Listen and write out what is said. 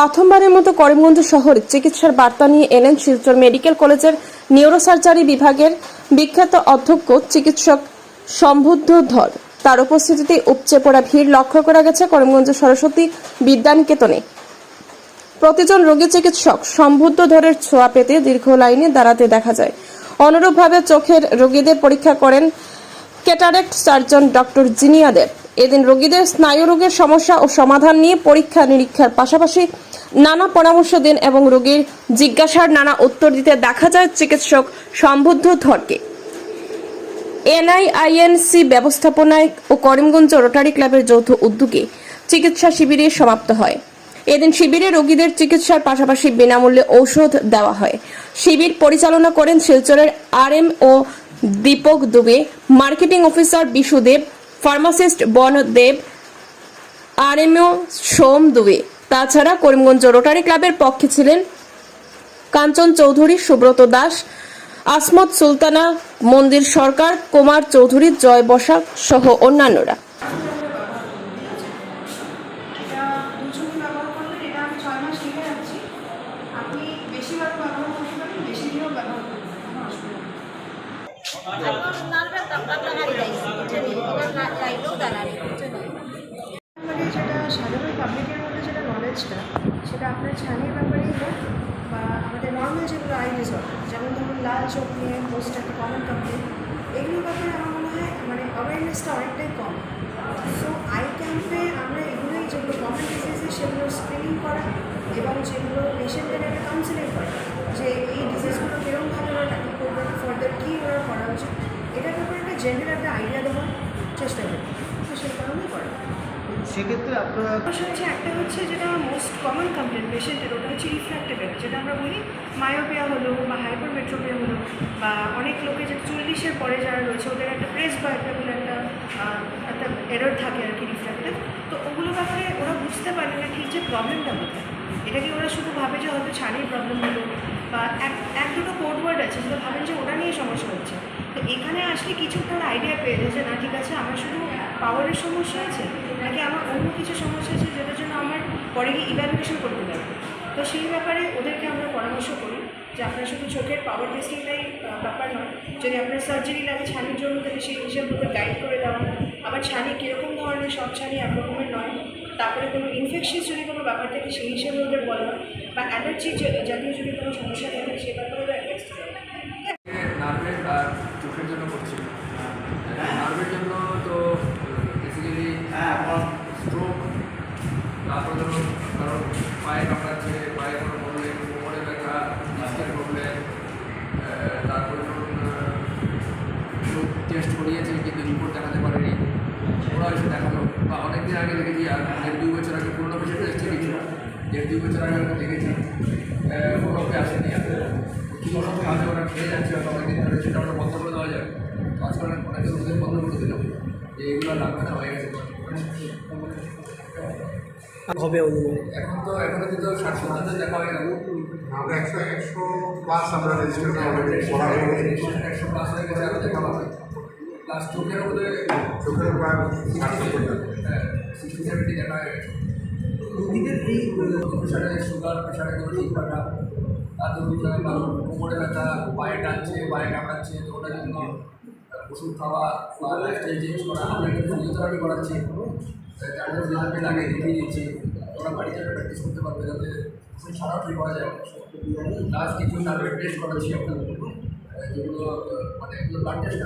প্রথমবারের মতো করিমগঞ্জ শহরে চিকিৎসার বার্তা নিয়ে এলেন শিলচর মেডিকেল কলেজের নিউরোসার্জারি বিভাগের বিখ্যাত অধ্যক্ষ চিকিৎসক সম্বুদ্ধ ধর তার উপস্থিতিতে উপচে পড়া ভিড় লক্ষ্য করা গেছে করিমগঞ্জ সরস্বতী বিদ্যানিকেতনে। প্রতিজন রোগী চিকিৎসক সম্বুদ্ধ ধরের ছোঁয়া পেতে দীর্ঘ লাইনে দাঁড়াতে দেখা যায়। অনুরূপভাবে চোখের রোগীদের পরীক্ষা করেন ক্যাটারেক্ট সার্জন ডক্টর জিনিয়াদের এদিন রোগীদের স্নায়ু রোগের সমস্যা ও সমাধান নিয়ে পরীক্ষা নিরীক্ষার পাশাপাশি নানা পরামর্শ দেন এবং রোগীর জিজ্ঞাসার নানা উত্তর দিতে দেখা যায় চিকিৎসক সম্বুদ্ধ ধরকে। এনআইআইএনসি ব্যবস্থাপনায় ও করিমগঞ্জ রোটারি ক্লাবের যৌথ উদ্যোগে চিকিৎসা শিবিরে সমাপ্ত হয়। এদিন শিবিরে রোগীদের চিকিৎসার পাশাপাশি বিনামূল্যে ঔষধ দেওয়া হয়। শিবির পরিচালনা করেন শিলচরের RMO Dipak Dubey, marketing officer Bishu Deb pharmacist Bon Deb RMO সোম দুবে। তাছাড়া করিমগঞ্জ রোটারি ক্লাবের পক্ষে ছিলেন কাঞ্চন চৌধুরী সুব্রত দাস আসমত সুলতানা মন্দির সরকার কুমার চৌধুরী জয় বসাক সহ অন্যান্যরা। এটা দুজনই ব্যবহার করবেন এটা আমি ছয় মাস লিখে রাখছি আপনি বেশিবার ব্যবহার করতে পারেন বেশি দিনও ব্যবহার করতে পারেন কোনো অসুবিধা নেই মানে যেটা সাধারণ পাবলিকের মধ্যে যেটা নলেজটা সেটা আপনার ছানির ব্যাপারেই হোক বা আমাদের নর্মাল যেগুলো আই ডিসঅর্ডার যেমন ধরুন লাল চোখ নিয়ে পোস্ট একটা কমন কমপ্লেন এগুলোর ব্যাপারে আমার মনে হয় মানে অ্যাওয়ারনেসটা অনেকটাই কম। সো আই ক্যাম্পে আমরা এগুলোই যেগুলো কমন ডিজিজেস সেগুলো স্ক্রিনিং করা এবং যেগুলো পেশেন্টের একটা কাউন্সিলিং করা, যে এই ডিজিজগুলো কীরকমভাবে ওরা ট্যাকেল করবে ফার্দার কী ওরা করা উচিত, এটার ব্যাপারে একটা জেনারেল একটা আইডিয়া দেওয়ার চেষ্টা করি। সেক্ষেত্রে আপনারা হচ্ছে একটা হচ্ছে যেটা মোস্ট কমন কমপ্লেন পেশেন্টের ওটা হচ্ছে রিফ্র্যাক্টিভের যেটা আমরা বলি মায়োপিয়া হলো বা হাইপারমেট্রোপিয়া হলো বা অনেক লোকে যে চল্লিশের পরে যারা রয়েছে, ওদের একটা প্রেস বা একটা একটা একটা এরর থাকে আর কি রিফ্র্যাক্টিভ তো ওগুলো ব্যাপারে ওরা বুঝতে পারে না ঠিক যে প্রবলেমটা কোথায়। এটা কি ওরা শুধু ভাবে যে হয়তো ছানির প্রবলেম হলো বা এক এক দুটো কোড ওয়ার্ড আছে, যেটা ভাবেন যে ওটা নিয়ে সমস্যা হচ্ছে। তো এখানে আসলে কিছু তার আইডিয়া পেয়ে যে না, ঠিক আছে, আমার শুধু পাওয়ারের সমস্যা আছে, নাকি আমার অন্য কিছু সমস্যা আছে যেটার জন্য আমার পরে গিয়ে ইভ্যালুয়েশন করতে লাগবে তো সেই ব্যাপারে ওদেরকে আমরা পরামর্শ করি যে আপনার শুধু চোখের পাওয়ার টেস্টিংটাই ব্যাপার নয়। যদি আপনার সার্জারি লাগে ছানির জন্য, তাহলে সেই হিসেবে ওদের গাইড করে দেওয়া আবার ছানি কীরকম ধরনের, সব ছানি এক রকমের নয়। তারপরে কোনো ইনফেকশন যদি কোনো ব্যাপার থাকে, সেই হিসেবে ওদের বলা। বা অ্যালার্জি জাতীয় যদি কোনো সমস্যা থাকে, সে ব্যাপারে ওদের অ্যাডভাইস নার্ভের জন্য করছি। নার্ভের জন্য তো বেসিক্যালি স্ট্রোক তারপর ধরুন কারণ পায়ে কামড়াচ্ছে, পায়ে কোনো প্রবলেম কোমরে ব্যথা ডিস্কের প্রবলেম তারপরে ধরুন টেস্ট করিয়েছে, কিন্তু রিপোর্ট দেখাতে পারেনি। ওরা এসে দেখাল। বা অনেকদিন আগে দেখেছি, আর দেড় দুই বছর আগে, পুরোনো পেশেন্ট এসছে কিছু দেড় দুই বছর আগে আমি দেখেছি। ওরকমই আসেনি কিছু ওষুধ খাওয়াতে ওরা খেয়ে যাচ্ছে অনেকদিন ধরে সেটা ওরা বন্ধ করে দেওয়া যায় তো আজকাল অনেক ওষুধের বন্ধ করে দিলাম যে এগুলো লাগবে না হয়ে গেছে হবে অনুমান? এখন তো এখনও কিন্তু ষাট সত্তর দেখা হয়ে গেল। আমরা একশো একশো প্লাস আমরা হয়ে একশো প্লাস হয়ে গেছে আরও দেখা পাবে প্লাস চোখের মধ্যে চোখের প্রায় সিক্সটি সেভেন্টি দেখা হয়ে গেছে। রোগীদের এই প্রেশারে সুগার প্রেশারে কোনো ঠিক তাদের কোমরে ব্যথা পায়ে টানছে পায়ে কামড়াচ্ছে তো ওটার জন্য ওষুধ খাওয়া বা লাইফস্টাইল চেঞ্জ করা, আমরা একটু ফিজিওথেরাপি করাচ্ছি। যাদের ফিজিওথেরাপি আগে দেখিয়ে দিচ্ছি। ওরা বাড়িতে প্র্যাকটিস করতে পারবে যাতে ওষুধ করা যায়। প্লাস কিছু নার্ভের টেস্ট করাচ্ছি আপনাদের যেগুলো মানে এগুলো ব্লাড টেস্ট